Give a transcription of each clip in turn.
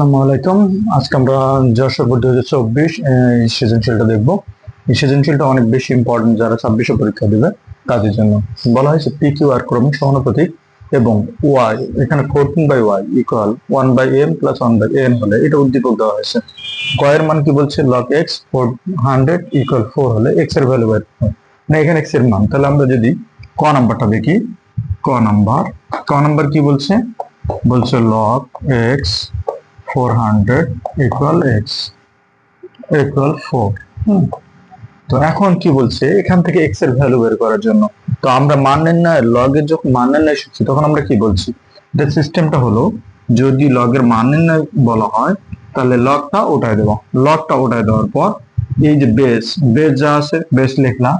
আসসালামু আলাইকুম। আজকে আমরা যশোর বোর্ড দু হাজার চব্বিশ এই সৃজনশীলটা দেখব। এই সৃজনশীলটা অনেক বেশি ইম্পর্টেন্ট যারা ছাব্বিশে পরীক্ষা দেবে, তাদের জন্য। বলা হয়েছে পি কিউ আর ক্রমিক সমানুপাতিক এবং ওয়াই এখানে fourteen by y equal one by m plus one by n হলে এটা উদ্দীপক দেওয়া হয়েছে। কয়ের মান কি বলছে? Log x four hundred equal four হলে এক্সের ভ্যালু বের না, এখানে এক্সের মান। তাহলে আমরা যদি ক নাম্বারটা দেখি, ক নাম্বার। ক নাম্বার কি বলছে? বলছে log x four hundred equal x equal four তো এখন কি বলছে? এখান থেকে এক্সের ভ্যালু বের করার জন্য। তো আমরা মান নির্ণয় লগের যখন মান নির্ণয় শিখছি, তখন আমরা কি বলছি? যে সিস্টেমটা হলো, যদি লগের মান নির্ণয় বলা হয়, তাহলে লগটা ওঠায় দেবো। লগটা ওঠায় দেওয়ার পর, এই যে বেস বেস যা আছে বেস লিখলাম।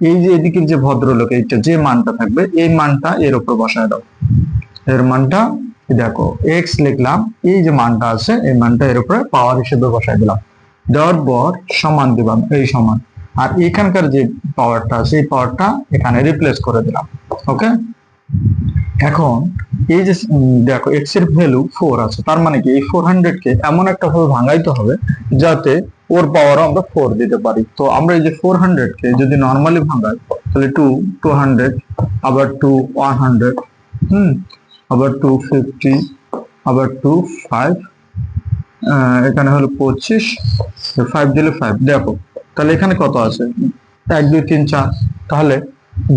এই যে এদিকের যে ভদ্রলোক, এইটা যে মানটা থাকবে, এই মানটা এর উপর বসায় দাও। এর মানটা দেখো এক্স লিখলাম, এই যে মানটা আছে, এই মানটা এর উপরে পাওয়ার হিসেবে বসাই দিলাম। দেওয়ার পর সমান দিলাম, এই সমান। আর এখানকার যে পাওয়ারটা আছে এই পাওয়ারটা এখানে রিপ্লেস করে দিলাম ওকে এখন এই যে দেখো এক্সের ভ্যালু ফোর আছে, তার মানে কি? এই ফোর হান্ড্রেড কে এমন একটা ভাবে ভাঙাইতে হবে যাতে ওর পাওয়ারও আমরা ফোর দিতে পারি। তো আমরা এই যে ফোর হান্ড্রেড কে যদি নর্মালি ভাঙাই, তাহলে টু টু হান্ড্রেড আবার টু ওয়ান হান্ড্রেড হুম? আবার টু ফিফটি আবার টু ফাইভ এখানে হলো পঁচিশ ফাইভ দিলে ফাইভ দেখো, তাহলে এখানে কত আছে? এক, দুই, তিন, চার। তাহলে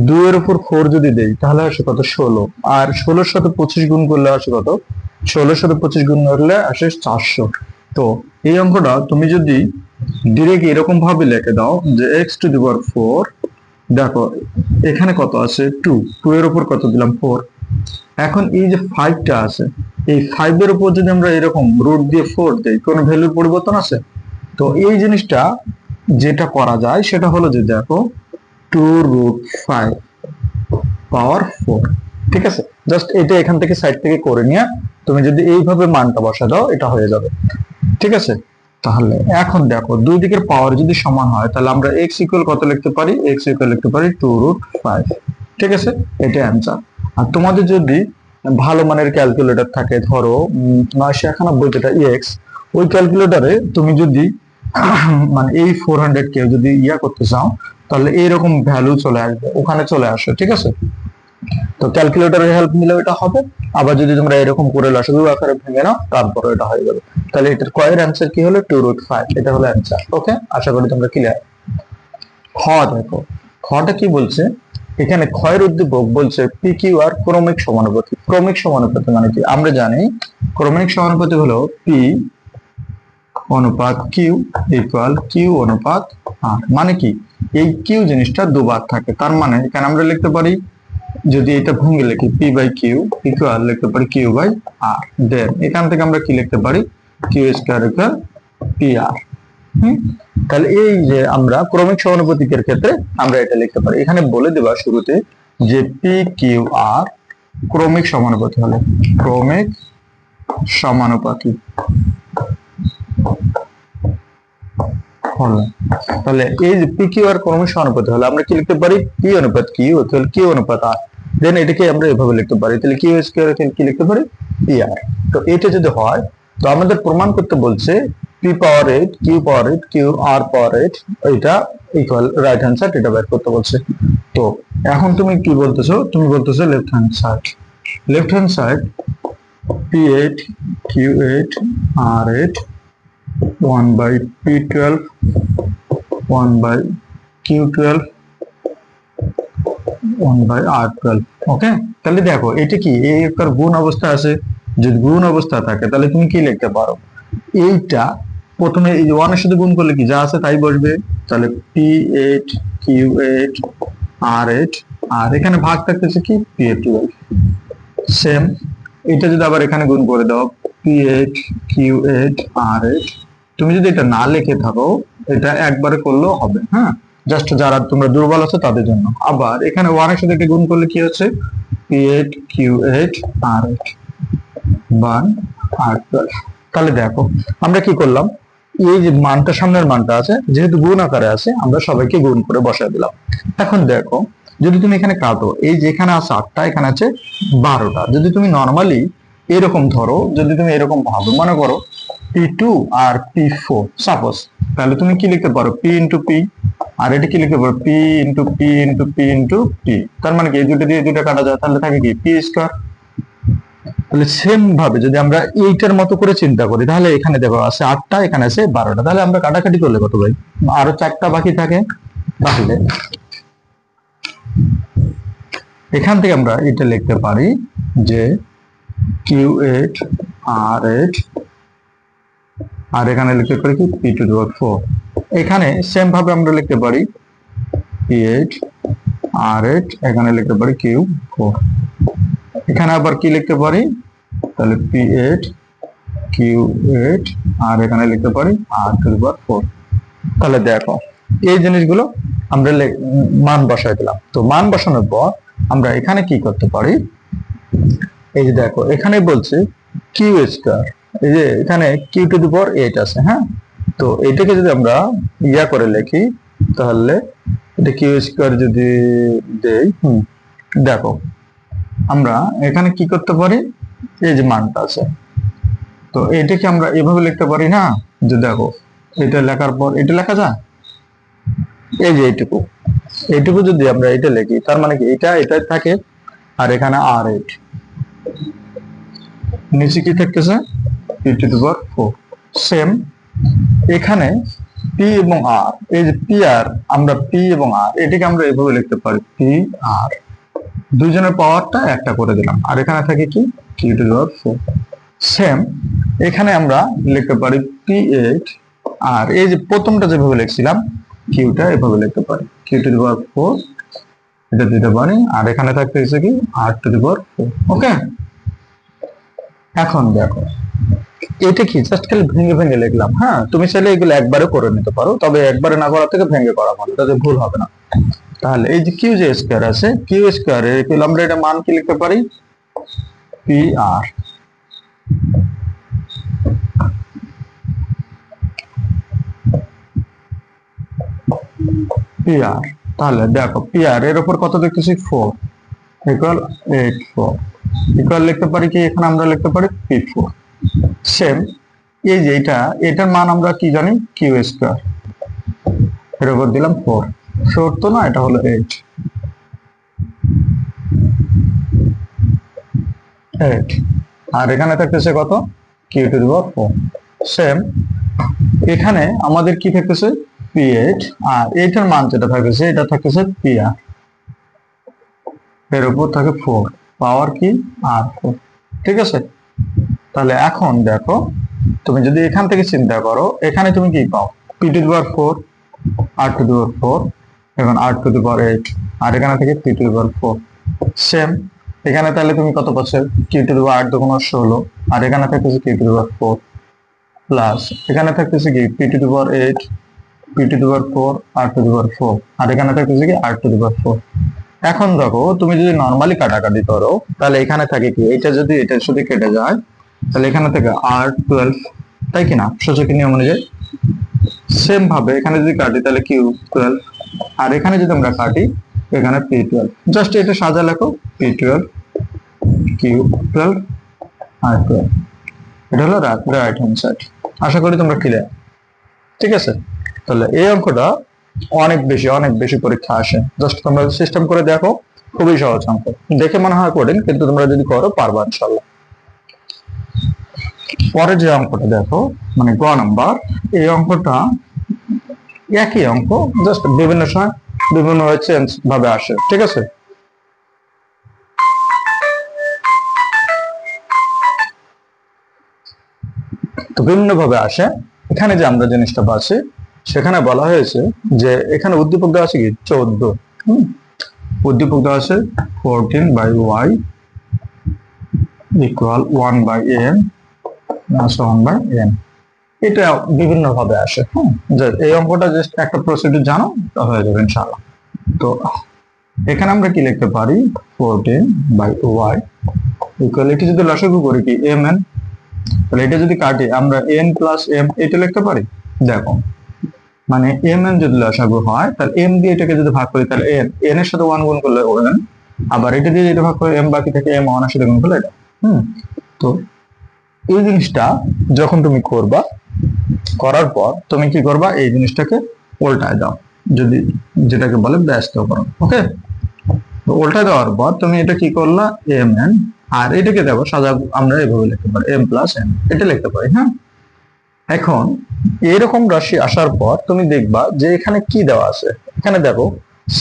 দুইয়ের উপর ফোর যদি দেই, তাহলে আসে কত? ষোলো। আর ষোলোর সাথে পঁচিশ গুণ করলে আসে কত? ষোলোর সাথে পঁচিশ গুণ করলে আসে চারশো। তো এই অঙ্কটা তুমি যদি ডিরেক্ট এরকম ভাবে লিখে দাও যে x to the power four দেখো, এখানে কত আছে? টু টু এর উপর কত দিলাম? ফোর এখন এই যে ফাইভটা আছে, এই ফাইভ এর উপর যদি আমরা এরকম রুট দিয়ে ফোর দেই, কোনো ভ্যালুর পরিবর্তন আছে? তো এই জিনিসটা যেটা করা যায়, সেটা হলো যে দেখো two root five power four ঠিক আছে? জাস্ট এটা এখান থেকে সাইড থেকে করে নিয়ে তুমি যদি এইভাবে মানটা বসা দাও, এটা হয়ে যাবে। ঠিক আছে? তাহলে এখন দেখো, দুই দিকের পাওয়ার যদি সমান হয়, তাহলে আমরা এক্স ইকুয়াল কত লিখতে পারি? এক্স ইকুয়াল লিখতে পারি টু রুট ফাইভ ঠিক আছে? এটা অ্যান্সার আর তোমাদের যদি ভালো মানের ক্যালকুলেটর থাকে, ধরো নয়শো একানব্বই যেটা এক্স ওই ক্যালকুলেটরে তুমি যদি মানে এই ফোর হান্ড্রেড কে যদি ইয়া করতে চাও, তাহলে এইরকম ভ্যালু চলে আসবে, ওখানে চলে আসে ঠিক আছে? তো ক্যালকুলেটরের হেল্প নিলেও এটা হবে, আবার যদি তোমরা এরকম করে লসাগু আকারে ভেঙে নাও তারপরে এটা হয়ে যাবে। তাহলে এটার কয়ের অ্যান্সার কি হলো? টু রুট ফাইভ এটা হলো অ্যান্সার ওকে আশা করি তোমরা ক্লিয়ার খ দেখো খটা কি বলছে? এখানে ক্ষয়ের উদ্দীপক বলছে পি কিউ আর ক্রমিক সমানুপাতি। ক্রমিক সমানুপাতি মানে কি? আমরা জানি ক্রমিক সমানুপাতি হলো পি অনুপাত কিউ ইকুয়াল কিউ অনুপাত আর মানে কি? এই কিউ জিনিসটা দুবার থাকে। তার মানে এখানে আমরা লিখতে পারি, যদি এটা ভেঙে লিখি পি বাই কিউ ইকুয়াল লিখতে পারি কিউ বাই আর দেন এখান থেকে আমরা কি লিখতে পারি? Q square equal p r তাহলে এই যে আমরা ক্রমিক ক্ষেত্রে আমরা এটা লিখতে পারি। এখানে বলে দেবা শুরুতে যে পি কিউ আর ক্রমিক সমানুপাতি হলে ক্রমিক সমানুপাতি হলো। তাহলে এই যে পি কিউ আর ক্রমিক সমানুপাতি হলে আমরা কি লিখতে পারি? পি অনুপাত কিউ তাহলে কিউ অনুপাত আর দেন এটাকে আমরা এভাবে লিখতে পারি। তাহলে কিউ কি লিখতে পারি? পি আর তো এটা যদি হয়, তো আমাদের প্রমাণ করতে বলছে p power eight q power eight r power পাওয়ার এইট এটা ইকুয়াল রাইট হ্যান্ড সাইড এটা বের করতে বলছে। তো এখন তুমি কি বলতেছো? তুমি বলতেছো left hand side left hand side p eight q eight r eight one by p twelve one by q twelve one by r twelve okay তাহলে দেখো, এটা কি? এই একটা গুণ অবস্থা আছে। যদি গুণ অবস্থা থাকে, তাহলে তুমি কি লিখতে পারো? এইটা প্রথমে এই যে ওয়ানের সাথে গুণ করলে কি? যা আছে তাই বসবে। তাহলে p eight q eight r eight আর এখানে ভাগ থাকতেছে কি? পি এইট টুয়েলভ সেম এটা যদি আবার এখানে গুণ করে দাও p eight q eight r eight তুমি যদি এটা না লিখে থাকো, এটা একবারে করলেও হবে হ্যাঁ? জাস্ট যারা তোমরা দুর্বল আছো তাদের জন্য। আবার এখানে ওয়ানের সাথে এটা গুণ করলে কি হচ্ছে? P eight q eight r eight one r twelve তাহলে দেখো, আমরা কি করলাম? এই যে মানটা সামনের মানটা আছে, যেহেতু গুণ আকারে আছে, আমরা সবাইকে গুণ করে বসায় দিলাম। এখন দেখো, যদি তুমি এখানে কাটো, এই যেখানে আছে আটটা, এখানে আছে বারোটা। যদি তুমি নর্মালি এরকম ধরো, যদি তুমি এরকম ভাবো মনে করো p two r p four suppose তাহলে তুমি কি লিখতে পারো? পি ইন্টু পি আর এটা কি লিখতে পারো? P into p into p into p তার মানে কি? এই দুটো দিয়ে দুটো কাটা যায়, তাহলে থাকে কি? পি স্কোয়ার তাহলে সেম ভাবে যদি আমরা এইটার মতো করে চিন্তা করি, তাহলে এখানে দেখো আছে আটটা, এখানে আছে বারোটা। তাহলে আমরা কাটাকাটি করলে কত ভাই? আরও চারটা বাকি থাকে? তাহলে এখান থেকে আমরা এটা লিখতে পারি যে কিউ এইট আর এইট আর এখানে লিখতে পারি কি? পি টু ডট ফোর এখানে সেম ভাবে আমরা লিখতে পারি পি এইট আর এইট এখানে লিখতে পারি কিউ ফোর এখানে আবার কি লিখতে পারি? তাহলে p eight q eight r এখানে লিখতে পারি আর টু বার ফোর তাহলে দেখো, এই জিনিসগুলো আমরা মান বসাই দিলাম। তো মান বসানোর পর আমরা এখানে কি করতে পারি? এই যে দেখো, এখানে বলছে কিউ স্কোয়ার এই যে এখানে q to the power eight আছে হ্যাঁ? তো এটাকে যদি আমরা ইয়া করে লিখি, তাহলে এটা কিউ স্কোয়ার যদি দেই, হুম, দেখো আমরা এখানে কি করতে পারি? এই যে মানটা আছে। তো এটাকে আমরা এভাবে লিখতে পারি না? যে দেখো, এটা লেখার পর, এটা লেখা যায়? এই যে এইটুকু। এইটুকু যদি আমরা এটা লিখি, তার মানে কি? এটা এটা থাকে, আর এখানে আর এইট নিচে কি থাকতেছে? P to the power four same এখানে পি এবং আর এই যে পি আর, আমরা পি এবং আর এটাকে আমরা এভাবে লিখতে পারি পি আর দুইজনের পাওয়ারটা একটা করে দিলাম। আর এখানে থাকে কি? টু ফোর সেম এখানে আমরা লিখতে পারি পি এইট আর এই যে প্রথমটা যেভাবে লিখছিলাম কিউটা এভাবে লিখতে পারি। কিউ টু পাওয়ার ফোর এটা দিতে পারি। আর এখানে থাকতেছে কি? আর to the power four okay এখন দেখো, এটা কি? জাস্ট খালি ভেঙে ভেঙে লিখলাম হ্যাঁ? তুমি চাইলে এগুলো একবারে করে নিতে পারো, তবে একবারে না করার থেকে ভেঙে করা ভালো, তাতে ভুল হবে না। তাহলে এই যে কিউ যে স্কোয়ার আছে, কিউ স্কোয়ার এর আমরা এটা মান কি লিখতে পারি? পি আর পি আর তাহলে দেখো পি আর এর উপর কত দেখতেছি? Four equal eight four equal লিখতে পারি কি? এখানে আমরা লিখতে পারি পি ফোর সেম এই যে এটা, এটার মান আমরা কি জানি? কিউ স্কোয়ার এর উপর দিলাম ফোর ফোর তো না, এটা হলো এইট এইট আর এখানে থাকতেছে কত? Q to the power four same এখানে আমাদের কি থাকতেছে? পি এইট আর এইটার মান যেটা থাকতেছে, এটা থাকতেছে পি আর এর উপর থাকে ফোর পাওয়ার কি? আর ফোর ঠিক আছে? তাহলে এখন দেখো, তুমি যদি এখান থেকে চিন্তা করো, এখানে তুমি কি পাও? P to the power four r to the power four এখন r to the power eight আর এখানে থেকে p to the power four same এখানে তাহলে তুমি কত পাচ্ছ? কিউ টু দি পাওয়ার আট দুগুণ ষোলো, আর এখানে থাকতেছে q to the power four plus এখানে থাকতেছে কি? P to the power eight p to the power four r to the power four আর এখানে থাকতেছে কি? আর টু দি পাওয়ার ফোর এখন দেখো, তুমি যদি নর্মালি কাটাকাটি করো, তাহলে এখানে থাকে কি? এটা যদি এটার সাথে কেটে যায়, তাহলে এখানে থেকে আর টুয়েলভ তাই কিনা সূচকের নিয়ম অনুযায়ী। সেম ভাবে এখানে যদি কাটি, তাহলে কিউ টুয়েলভ আর এখানে যদি আমরা কাটি, এখানে পি টুয়েলভ জাস্ট এটা সাজা লেখো p twelve q twelve r twelve এটা হলো রাইট হ্যান্ড সাইড আশা করি তোমরা ক্লিয়ার ঠিক আছে? তাহলে এই অঙ্কটা অনেক বেশি অনেক বেশি পরীক্ষা আসে। জাস্ট তোমরা সিস্টেম করে দেখো, খুবই সহজ অঙ্ক। দেখে মনে হয় কঠিন, কিন্তু তোমরা যদি করো, পারবা ইনশাল্লাহ পরে যে অঙ্কটা দেখো মানে গ নাম্বার, এই অঙ্কটা একই অঙ্ক জাস্ট বিভিন্ন সময় বিভিন্ন চেঞ্জ ভাবে আসে, ঠিক আছে? বিভিন্ন ভাবে আসে। এখানে যে আমরা জিনিসটা পাচ্ছি, সেখানে বলা হয়েছে যে এখানে উদ্দীপক দেওয়া আছে কি? চোদ্দ। উদ্দীপক দেওয়া আছে fourteen by y equal one by m one by m এটা বিভিন্ন ভাবে আসে হ্যাঁ এই অঙ্কটা জাস্ট একটা প্রসিডিউর জানো, তা হয়ে যাবে ইনশাআল্লাহ। তো এখানে আমরা কি লিখতে পারি? ফোরটিন বাই ওয়াই ইকুয়াল এটি যদি লসাগু করি কি এম এন তাহলে এটা যদি কাটি, আমরা এন প্লাস এম এটা লিখতে পারি? দেখো মানে এম এন যদি লসাগু হয়, তাহলে এম দিয়ে এটাকে যদি ভাগ করি, তাহলে এন এন এর সাথে ওয়ান গুণ করলে এন আবার এটা দিয়ে যেটা ভাগ করে এম বাকি থেকে এম ওয়ানের সাথে গুণ করলে এটা, হুম? তো এই জিনিসটা যখন তুমি করবা করার পর তুমি কি করবা? এই জিনিসটাকে উল্টায় দাও। যদি যেটাকে বলে ব্যস্তকরণ ওকে তো উল্টায় দেওয়ার পর তুমি এটা কি করলা? এম এন আর এটাকে দেখো, সাজা আমরা এভাবে লিখতে পারি। এম প্লাস এন এটা লিখতে পারি হ্যাঁ? এখন এরকম রাশি আসার পর তুমি দেখবা যে এখানে কি দেওয়া আছে। এখানে দেখো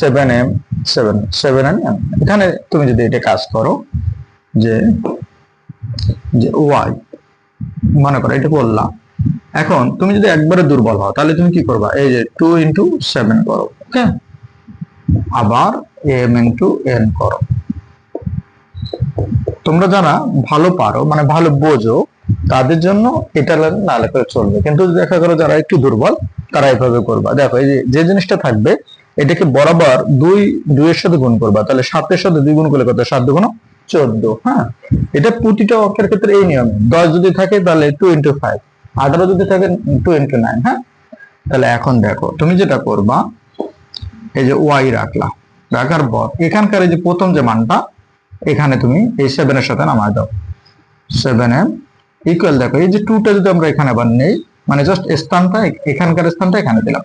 seven m seven seven n m এখানে তুমি যদি এটা কাজ করো, যে যে ওয়াই মনে করো, এটা করলাম এখন তুমি যদি একবারে দুর্বল হও, তাহলে তুমি কি করবা? এই যে টু ইন্টু সেভেন করো ওকে আবার এম ইন্টু এন করো। তোমরা যারা ভালো পারো মানে ভালো বোঝো, তাদের জন্য এটা না লেখা চলবে। কিন্তু দেখা করো যারা একটু দুর্বল, তারা এভাবে করবা। দেখো, এই যে জিনিসটা থাকবে, এটাকে বরাবর দুই, দুইয়ের সাথে গুণ করবা। তাহলে সাতের সাথে দুই গুণ করলে কত? সাত দুগুণ চোদ্দ হ্যাঁ? এটা প্রতিটা অঙ্কের ক্ষেত্রে এই নিয়ম। দশ যদি থাকে, তাহলে টু ইন্টু ফাইভ আঠারো যদি থাকে টু ইন্টু নাইন হ্যাঁ? তাহলে এখন দেখো, তুমি যেটা করবা, এই যে ওয়াই রাখলা, রাখার পর এখানকার এই যে প্রথম যে মানটা, এখানে তুমি এই সেভেনের সাথে নামায় দাও। সেভেন এম ইকুয়াল দেখো, এই যে টুটা যদি আমরা এখানে আবার নেই মানে জাস্ট স্থানটা, এখানকার স্থানটা এখানে দিলাম।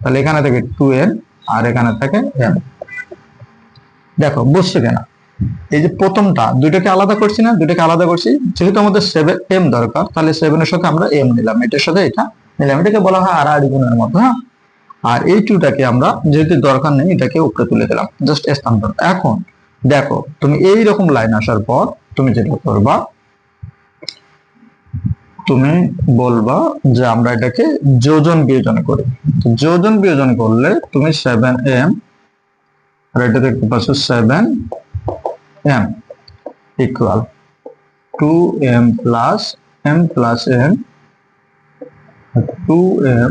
তাহলে এখানে থেকে টু এন আর এখানে থাকে এম দেখো বুঝছ কেন? এই যে প্রথমটা, দুইটাকে আলাদা করছি না, দুইটাকে আলাদা করছি। যেহেতু আমাদের সেভেন এম দরকার, তাহলে সেভেনের সাথে আমরা এম নিলাম। এটার সাথে এটা নিলাম। এটাকে বলা হয় আড়াআড়ি গুণের মতো হ্যাঁ? আর এই টুটাকে আমরা যেহেতু দরকার নেই, এটাকে উপরে তুলে দিলাম। জাস্ট স্থানান্তর। এখন দেখো, তুমি এই রকম লাইন আসার পর তুমি যেটা করবা, তুমি বলবা যে আমরা এটাকে যোজন বিয়োজন করি। যোজন বিয়োজন করলে তুমি সেভেন এম আর এটা দেখতে পাচ্ছ seven two m plus m plus m two m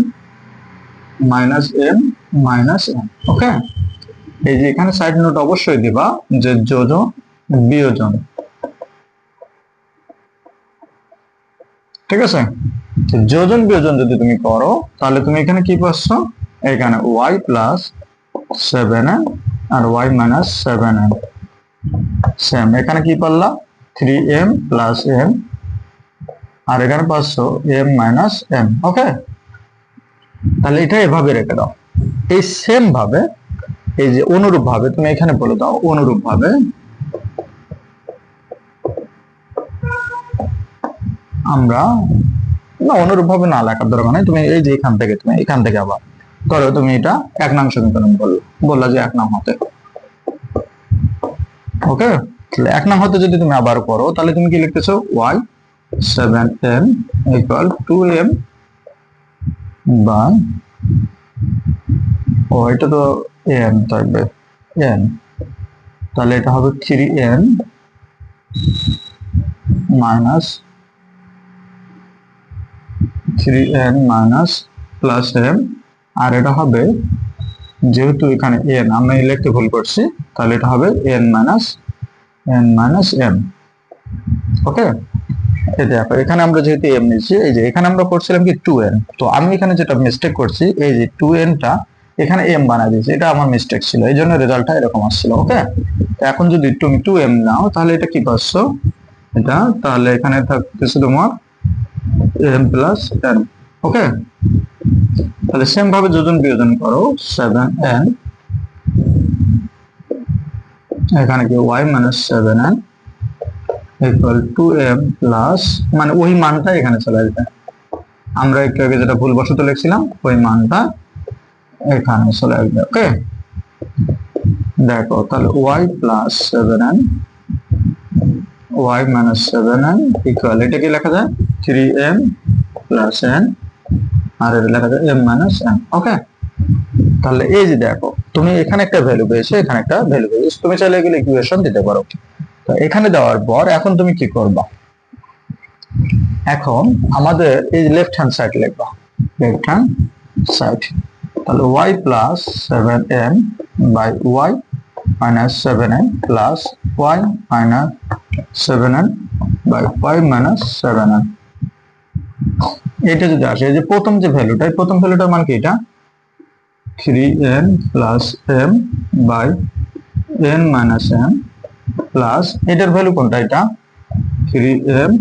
minus m minus m okay এই যে এখানে সাইড নোট অবশ্যই দিবা যে যোজন বিয়োজন। ঠিক আছে? যোজন বিয়োজন যদি তুমি করো, তাহলে তুমি এখানে কি পাচ্ছ? এখানে ওয়াই প্লাস সেভেন আর y minus seven m same এখানে কি পারলা থ্রি এম প্লাস এম আর এখানে পাচ্ছ এম মাইনাস এম ওকে তাহলে এটা এভাবে রেখে দাও। এই সেম ভাবে, এই যে অনুরূপ ভাবে, তুমি এখানে বলে দাও অনুরূপ ভাবে। আমরা, না, অনুরূপ ভাবে না লেখার দরকার নেই। তুমি এই যে এখান থেকে, তুমি এখান থেকে আবার ধরো তুমি এটা এক নাম সমীকরণ বলল বললা যে এক নাম হতে। ওকে তাহলে এক নাম হতে যদি তুমি আবার করো, তাহলে তুমি কি লিখতেছো? Y seven m equal two m by ও, এটা তো এন থাকবে এন তাহলে এটা হবে three n minus three n minus plus m আর এটা হবে যেহেতু এখানে এন আমরা আমি লিখতে ভুল করছি, তাহলে এটা হবে n minus n minus m okay এই দেখো, এখানে আমরা যেহেতু এম নিচ্ছি, এই যে এখানে আমরা করছিলাম কি টু এন তো আমি এখানে যেটা মিস্টেক করছি, এই যে টু এনটা এখানে এম বানাই দিয়েছি, এটা আমার মিস্টেক ছিল, এই জন্য রেজাল্টটা এরকম আসছিল ওকে এখন যদি তুমি টু এম নাও, তাহলে এটা কি পাচ্ছ এটা, তাহলে এখানে থাকতেছে তোমার এম প্লাস এন ওকে তাহলে সেম ভাবে যোজন বিয়োজন করো সেভেন এন এখানে কি y minus seven n equal two m plus মানে ওই মানটা এখানে চলে আসবে। আমরা একটু আগে যেটা ভুলবশত লিখছিলাম, ওই মানটা এখানে চলে আসবে ওকে দেখো, তাহলে y plus seven n y minus seven n equal এটা কি লেখা যায়? থ্রি এম প্লাস এন আর এটা লেখা যায় এম মাইনাস এন ওকে তাহলে এই যে দেখো, তুমি এখানে একটা ভ্যালু পেয়েছ, এখানে একটা ভ্যালু পেয়েছ তুমি চাইলে এগুলো ইকুয়েশন দিতে পারো। তো এখানে দেওয়ার পর এখন তুমি কি করবা? এখন আমাদের এই লেফট হ্যান্ড সাইড লিখবা। লেফট হ্যান্ড সাইড তাহলে y plus seven m by y minus seven m plus y minus seven m by y minus seven m এটা যদি আসে, এই যে প্রথম যে ভ্যালুটা এই প্রথম ভ্যালুটার মান কি এটা? Three n plus m by n minus m plus এটার ভ্যালু কোনটা এটা? থ্রি এম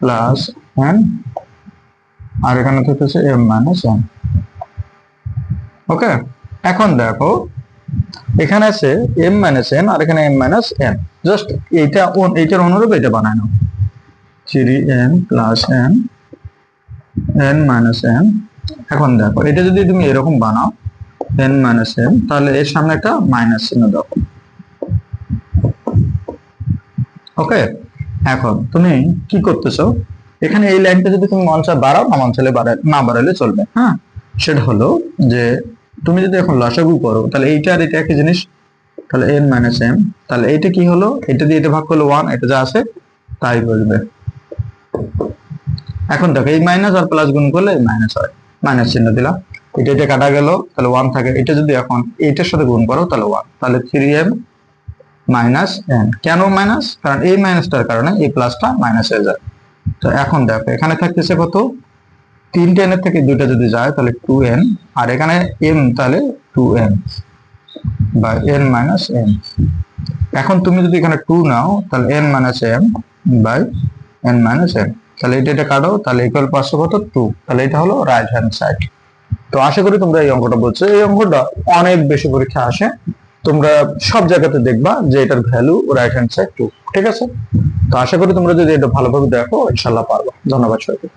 প্লাস এন আর এখানে থাকতেছে এম মাইনাস এন ওকে এখন দেখো, এখানে আছে এম মাইনাস এন আর এখানে এম মাইনাস এন জাস্ট এইটা এইটার অনুরূপ এটা বানায় নাও। Three n plus n n minus n এখন দেখো, এটা যদি তুমি এরকম বানাও এন মাইনাস এন তাহলে এর সামনে একটা মাইনাস চিহ্ন দাও। ওকে এখন তুমি কি করতেছো? এখানে এই লাইনটা যদি তুমি মঞ্চা বাড়াও, না মঞ্চালে বাড়ায়, না বাড়ালে চলবে হ্যাঁ? সেটা হলো যে, তুমি যদি এখন লসাগু করো, তাহলে এইটা আর এটা একই জিনিস। তাহলে এন মাইনাস এম তাহলে এইটা কি হলো? এটা দিয়ে এটা ভাগ করলে ওয়ান এটা যা আছে, তাই বসবে এখন দেখো, এই মাইনাস আর প্লাস গুণ করলে মাইনাস হয়। মাইনাস চিহ্ন দিলাম। এটা এটা কাটা গেল, তাহলে ওয়ান থাকে। এটা যদি এখন এইটার সাথে গুণ করো, তাহলে ওয়ান তাহলে থ্রি এম মাইনাস এন কেন মাইনাস কারণ এই মাইনাসটার কারণে এই প্লাসটা মাইনাস হয়ে যায়। তো এখন দেখো, এখানে থাকতেছে কত? তিনটে এনের থেকে দুইটা যদি যায়, তাহলে টু এন আর এখানে এম তাহলে টু এন বা এন মাইনাস এন এখন তুমি যদি এখানে টু নাও, তাহলে n minus m by n minus n তাহলে এটা এটা কাটো, তাহলে ইকুয়াল পাঁচশো কত? টু তাহলে এটা হলো রাইট হ্যান্ড সাইড তো আশা করি তোমরা এই অঙ্কটা বলছো এই অঙ্কটা অনেক বেশি পরীক্ষা আসে। তোমরা সব জায়গাতে দেখবা যে এটার value right hand side two ঠিক আছে? তো আশা করি তোমরা যদি এটা ভালোভাবে দেখো ইনশাল্লাহ পারবা। ধন্যবাদ সবাইকে।